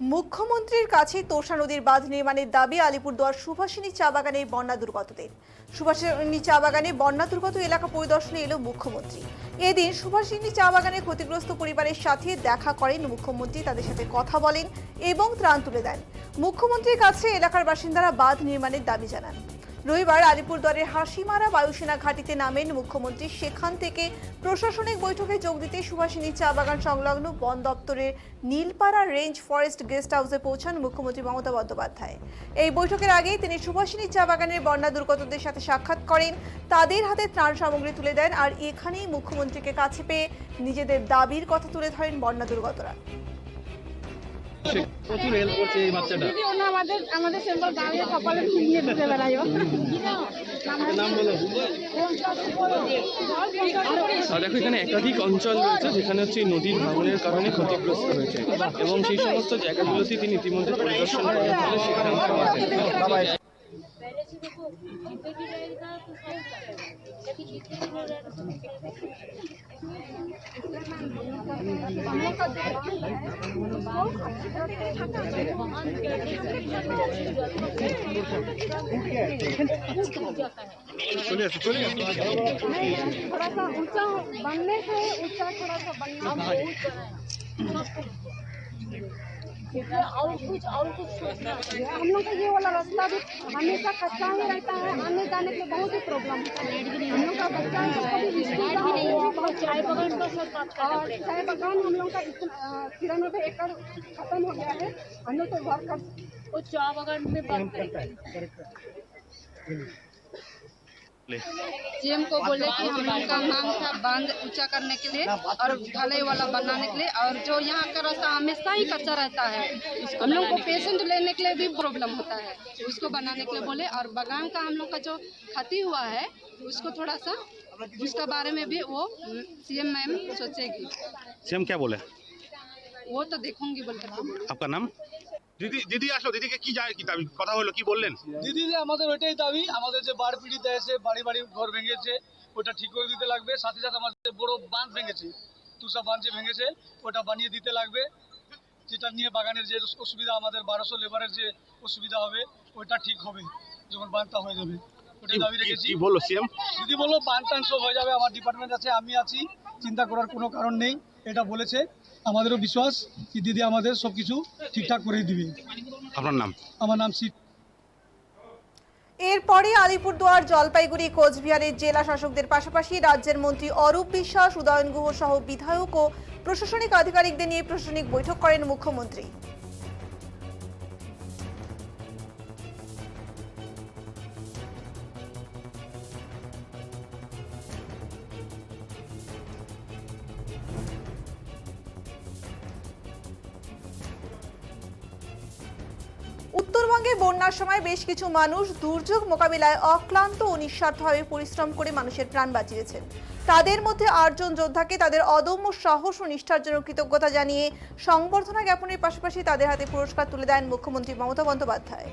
মুখ্যমন্ত্রীর কাছে তোষা নদীর বাঁধ নির্মাণের দাবি আলিপুরদুয়ার সুভাষিনী চা বাগানে বন্যা দুর্গতদের। সুভাষিনী চা বাগানে বন্যা দুর্গত এলাকা পরিদর্শনে এলো মুখ্যমন্ত্রী। এদিন সুভাষিনী চা বাগানের ক্ষতিগ্রস্ত পরিবারের সাথে দেখা করেন মুখ্যমন্ত্রী, তাদের সাথে কথা বলেন এবং ত্রাণ তুলে দেন। মুখ্যমন্ত্রীর কাছে এলাকার বাসিন্দারা বাঁধ নির্মাণের দাবি জানান। রবিবার আলিপুরদুয়ারের হাসিমারা বায়ুসেনা ঘাঁটিতে নামেন মুখ্যমন্ত্রী। সেখান থেকে প্রশাসনিক বৈঠকে যোগ দিতে সুভাষিনী চা বাগান সংলগ্ন বন দপ্তরের নীলপাড়া রেঞ্জ ফরেস্ট গেস্ট হাউসে পৌঁছান মুখ্যমন্ত্রী মমতা বন্দ্যোপাধ্যায়। এই বৈঠকের আগে তিনি সুভাষিনী চা বাগানের বন্যা দুর্গতদের সাথে সাক্ষাৎ করেন। তাদের হাতে ত্রাণ সামগ্রী তুলে দেন আর এখানেই মুখ্যমন্ত্রীকে কাছে পেয়ে নিজেদের দাবির কথা তুলে ধরেন বন্যা দুর্গতরা। প্রচুর হেল্প করছে এই বাচ্চাটা। আমাদের আমাদের কপালে নাম বলো? আর দেখো এখানে একাধিক অঞ্চল রয়েছে যেখানে হচ্ছে এই নদীর ভাঙনের কারণে ক্ষতিগ্রস্ত হয়েছে। এবং সেই সমস্ত জায়গাগুলোতে তিনি ইতিমধ্যে পরিদর্শন করার ফলে সিদ্ধান্ত নিয়েছেন समय को थोड़ा सा ऊँचा बनने से ऊँचा थोड़ा सा बनना और कुछ और कुछ सोचना है। हम लोग का ये वाला रास्ता भी हमेशा कच्चा ही रहता है आने जाने के बहुत ही प्रॉब्लम होता है। हम लोग का बच्चा चाय बगान और चाय बागान हम लोग का तिरानवे एकड़ खत्म हो गया है। हम लोग तो घर का वो चाय बगान में बात करेंगे सीएम को बोले कि हम लोग का मांग था बाँध ऊँचा करने के लिए और ढलाई वाला बनाने के लिए और जो यहाँ का रास्ता हमेशा ही कच्चा रहता है हम लोग को पेशेंट लेने के लिए भी प्रॉब्लम होता है। उसको बनाने के लिए बोले और बगान का हम लोग का जो क्षति हुआ है उसको थोड़ा सा उसका बारे में भी वो सीएम मैम सोचेगी। सीएम क्या बोले? वो तो देखूँगी बोल करके। बोले आपका नाम? দিদি দিদি আসলো দিদিকে কি যায় কি দাবি? কথা হলো কি বললেন? দিদি যে আমাদের ওইটাই দাবি আমাদের যে বাড় পিড়িত এসে বাড়ি বাড়ি ঘর ভেঙেছে ওটা ঠিক করে দিতে লাগবে সাথে সাথে আমাদের বড় বাঁধ ভেঙেছে তুষা বাঁধ যে ভেঙেছে ওটা বানিয়ে দিতে লাগবে। যেটা নিয়ে বাগানের যে অসুবিধা আমাদের বারোশো লেবারের যে অসুবিধা হবে ওটা ঠিক হবে যখন বাঁধটা হয়ে যাবে। ওটাই দাবি রেখেছি। কি বলল সিএম? দিদি বলল বাঁধ টান সব হয়ে যাবে আমার ডিপার্টমেন্ট আছে আমি আছি চিন্তা করার কোনো কারণ নেই এটা বলেছে। আমাদেরও বিশ্বাস কি দিদি আমাদের সব কিছু ঠিকঠাক করে দিবে। আপনার নাম? আমার নাম সি এরপরে আলিপুরদুয়ার জলপাইগুড়ি কোচবিহারের জেলা শাসকদের পাশাপাশি রাজ্যের মন্ত্রী অরূপ বিশ্বাস উদয়ন গুহ সহ বিধায়ক ও প্রশাসনিক আধিকারিকদের নিয়ে প্রশাসনিক বৈঠক করেন মুখ্যমন্ত্রী। উত্তরবঙ্গে বন্যার সময় বেশ কিছু মানুষ দুর্যোগ মোকাবিলায় অক্লান্ত ও নিঃস্বার্থভাবে পরিশ্রম করে মানুষের প্রাণ বাঁচিয়েছেন। তাদের মধ্যে আটজন যোদ্ধাকে তাদের অদম্য সাহস ও নিষ্ঠার জন্য কৃতজ্ঞতা জানিয়ে সংবর্ধনা জ্ঞাপনের পাশাপাশি তাদের হাতে পুরস্কার তুলে দেন মুখ্যমন্ত্রী মমতা বন্দ্যোপাধ্যায়।